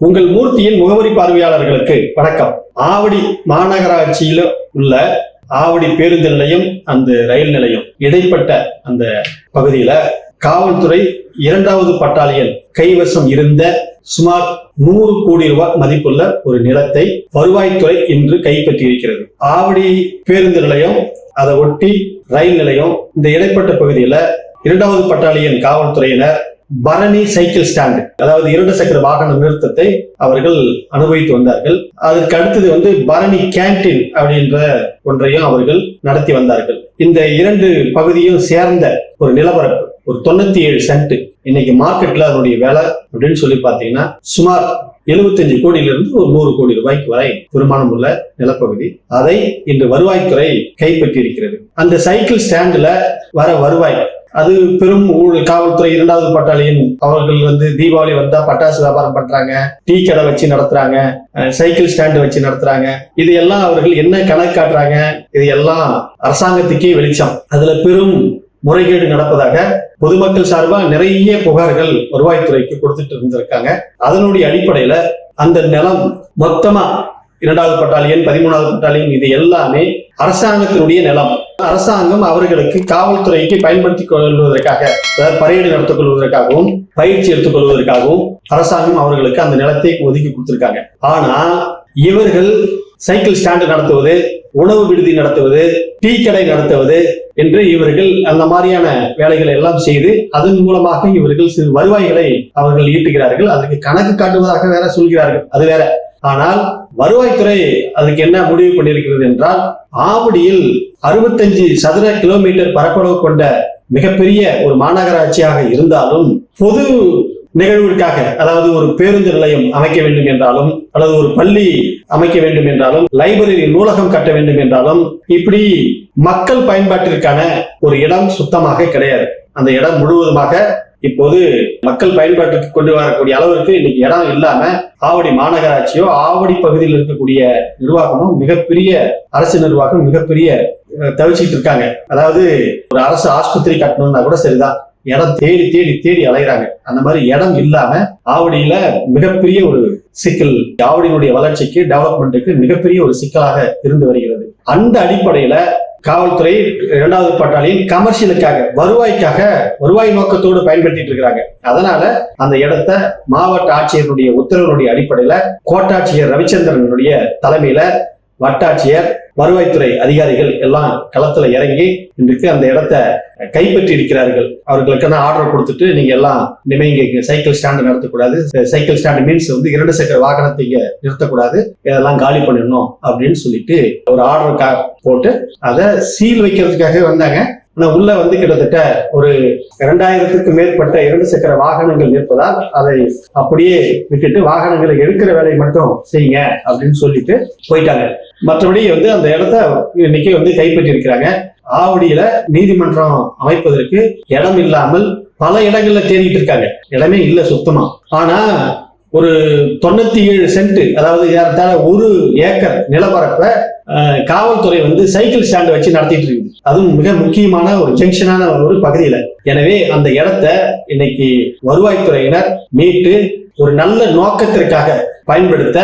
உங்கள் மூர்த்தியின் முகவரி பார்வையாளர்களுக்கு வணக்கம். ஆவடி மாநகராட்சியில உள்ள ஆவடி பேருந்து நிலையம் அந்த ரயில் நிலையம் இடைப்பட்ட அந்த பகுதியில காவல்துறை இரண்டாவது பட்டாலியன் கைவசம் இருந்த சுமார் நூறு கோடி ரூபாய் மதிப்புள்ள ஒரு நிலத்தை வருவாய்த்துறை இன்று கைப்பற்றியிருக்கிறது. ஆவடி பேருந்து நிலையம் அதை ஒட்டி ரயில் நிலையம் இந்த இடைப்பட்ட பகுதியில இரண்டாவது பட்டாலியன் காவல்துறையினர் பரணி சைக்கிள் ஸ்டாண்டு. அதாவது இரண்டு சக்கர வாகன நிறுத்தத்தை அவர்கள் அனுபவித்து வந்தார்கள். அதற்கு அடுத்தது வந்து பரணி கேண்டீன் அப்படின்ற ஒன்றையும் அவர்கள் நடத்தி வந்தார்கள். இந்த இரண்டு பகுதியும் சேர்ந்த ஒரு நிலப்பரப்பு ஒரு தொண்ணூத்தி ஏழு சென்ட் இன்னைக்கு மார்க்கெட்ல அதனுடைய விலை அப்படின்னு சொல்லி பார்த்தீங்கன்னா சுமார் 75 கோடியிலிருந்து ஒரு நூறு கோடி ரூபாய்க்கு வரை வருமானம் உள்ள நிலப்பகுதி. அதை இன்று வருவாய்த்துறை கைப்பற்றி இருக்கிறது அந்த சைக்கிள் ஸ்டாண்டுல வர வருவாய் அது பெரும் ஊழல் காவல்துறை இரண்டாவது பட்டாளியன் அவர்கள் வந்து தீபாவளி வந்தா பட்டாசு வியாபாரம் பண்றாங்க டீ கடை வச்சு நடத்துறாங்க சைக்கிள் ஸ்டாண்டு வச்சு நடத்துறாங்க. இது எல்லாம் அவர்கள் என்ன கணக்கு காட்டுறாங்க? இது எல்லாம் அரசாங்கத்துக்கே வெளிச்சம். அதுல பெரும் முறைகேடு நடப்பதாக பொதுமக்கள் சார்பா நிறைய புகார்கள் வருவாய்த்துறைக்கு கொடுத்துட்டு இருந்திருக்காங்க. அதனுடைய அடிப்படையில அந்த நிலம் மொத்தமா இரண்டாவது பட்டாலியன் பதிமூணாவது பட்டாலியன் இது எல்லாமே அரசாங்கத்தினுடைய நிலம். அரசாங்கம் அவர்களுக்கு காவல்துறைக்கு பயன்படுத்திக் கொள்வதற்காக அதாவது பரையீடு நடத்திக் கொள்வதற்காகவும் பயிற்சி எடுத்துக் கொள்வதற்காகவும் அரசாங்கம் அவர்களுக்கு அந்த நிலத்தை ஒதுக்கி கொடுத்திருக்காங்க. ஆனா இவர்கள் சைக்கிள் ஸ்டாண்டு நடத்துவது உணவு விடுதி நடத்துவது டீ கடை நடத்துவது என்று இவர்கள் அந்த மாதிரியான வேலைகளை எல்லாம் செய்து அதன் மூலமாக இவர்கள் சிறு வருவாய்களை அவர்கள் ஈட்டுகிறார்கள். அதற்கு கணக்கு காட்டுவதாக வேற சொல்கிறார்கள். அது வேற. ஆனால் வருவாய்த்துறை அதுக்கு என்ன முடிவு பண்ணியிருக்கிறது என்றால் ஆவடியில் அறுபத்தஞ்சு சதுர கிலோமீட்டர் பரப்பளவு கொண்ட மிகப்பெரிய ஒரு மாநகராட்சியாக இருந்தாலும் பொது நிகழ்விற்காக அதாவது ஒரு பேருந்து நிலையம் அமைக்க வேண்டும் என்றாலும் அல்லது ஒரு பள்ளி அமைக்க வேண்டும் என்றாலும் லைப்ரரி நூலகம் கட்ட வேண்டும் என்றாலும் இப்படி மக்கள் பயன்பாட்டிற்கான ஒரு இடம் சுத்தமாக கிடையாது. அந்த இடம் முழுவதுமாக இப்போது மக்கள் பயன்பாட்டுக்கு கொண்டு வரக்கூடிய அளவிற்கு இன்னைக்கு இடம் இல்லாம ஆவடி மாநகராட்சியோ ஆவடி பகுதியில் இருக்கக்கூடிய நிர்வாகமும் மிகப்பெரிய அரசு நிர்வாகம் மிகப்பெரிய அஹ், தவிச்சிட்டு இருக்காங்க. அதாவது ஒரு அரசு ஆஸ்பத்திரி கட்டணும்னா கூட சரிதான். இடம் தேடி தேடி தேடி அலைகிறாங்க அந்த மாதிரி இடம் இல்லாம ஆவடியில மிகப்பெரிய ஒரு சிக்கல் ஆவடியினுடைய வளர்ச்சிக்கு டெவலப்மெண்ட்டுக்கு மிகப்பெரிய ஒரு சிக்கலாக இருந்து வருகிறது. அந்த அடிப்படையில காவல்துறை இரண்டாவது பட்டாளியின் கமர்ஷியலுக்காக வருவாய்க்காக வருவாய் நோக்கத்தோடு பயன்படுத்திட்டு இருக்கிறாங்க. அதனால அந்த இடத்த மாவட்ட ஆட்சியருடைய உத்தரவினுடைய அடிப்படையில கோட்டாட்சியர் ரவிச்சந்திரனுடைய தலைமையில வட்டாட்சியர் வருவாய்த்துறை அதிகாரிகள் எல்லாம் களத்துல இறங்கி இன்றைக்கு அந்த இடத்த கைப்பற்றி இருக்கிறார்கள். அவர்களுக்கான ஆர்டர் கொடுத்துட்டு நீங்க எல்லாம் இனிமே இங்க சைக்கிள் ஸ்டாண்டு நடத்தக்கூடாது. சைக்கிள் ஸ்டாண்டு மீன்ஸ் வந்து இரண்டு சக்கர வாகனத்தை இங்க நிறுத்தக்கூடாது. இதெல்லாம் காலி பண்ணிடணும் அப்படின்னு சொல்லிட்டு ஒரு ஆர்டர் போட்டு அதை சீல் வைக்கிறதுக்காக வந்தாங்க. ஆனா உள்ள வந்து கிட்டத்தட்ட ஒரு இரண்டாயிரத்துக்கு மேற்பட்ட இரண்டு சக்கர வாகனங்கள் நிற்பதால் அதை அப்படியே விட்டுட்டு வாகனங்களை எடுக்கிற வேலையை மட்டும் செய்யுங்க அப்படின்னு சொல்லிட்டு போயிட்டாங்க. மற்றபடி வந்து அந்த இடத்த இன்னைக்கு வந்து கைப்பற்றி இருக்கிறாங்க ஆவடியில நீதிமன்றம் அமைப்பதற்கு இடம் இல்லாமல் பல இடங்கள்ல தேடிட்டு இருக்காங்க. இடமே இல்ல சுத்தமா. ஆனா ஒரு தொண்ணூத்தி ஏழு சென்ட் அதாவது ஏறத்தாழ ஒரு ஏக்கர் நிலப்பரப்ப காவல்துறை வந்து சைக்கிள் ஸ்டாண்ட் வச்சு நடத்திட்டு இருக்குது அதுவும் மிக முக்கியமான ஒரு ஜங்ஷனான ஒரு பகுதியில. எனவே அந்த இடத்த இன்னைக்கு வருவாய்த்துறையினர் மீட்டு ஒரு நல்ல நோக்கத்திற்காக பயன்படுத்த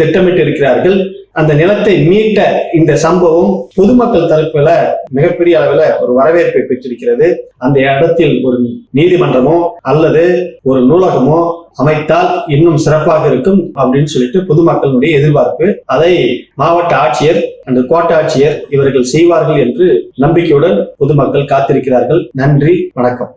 திட்டமிட்டு இருக்கிறார்கள் அந்த நிலத்தை மீட்ட இந்த சம்பவம் பொதுமக்கள் தரப்புல மிகப்பெரிய அளவில் ஒரு வரவேற்பை பெற்றிருக்கிறது. அந்த இடத்தில் ஒரு நீதிமன்றமோ அல்லது ஒரு நூலகமோ அமைத்தால் இன்னும் சிறப்பாக இருக்கும் அப்படின்னு சொல்லிட்டு பொதுமக்களுடைய எதிர்பார்ப்பு. அதை மாவட்ட ஆட்சியர் அந்த கோட்டாட்சியர் இவர்கள் செய்வார்கள் என்று நம்பிக்கையுடன் பொதுமக்கள் காத்திருக்கிறார்கள். நன்றி வணக்கம்.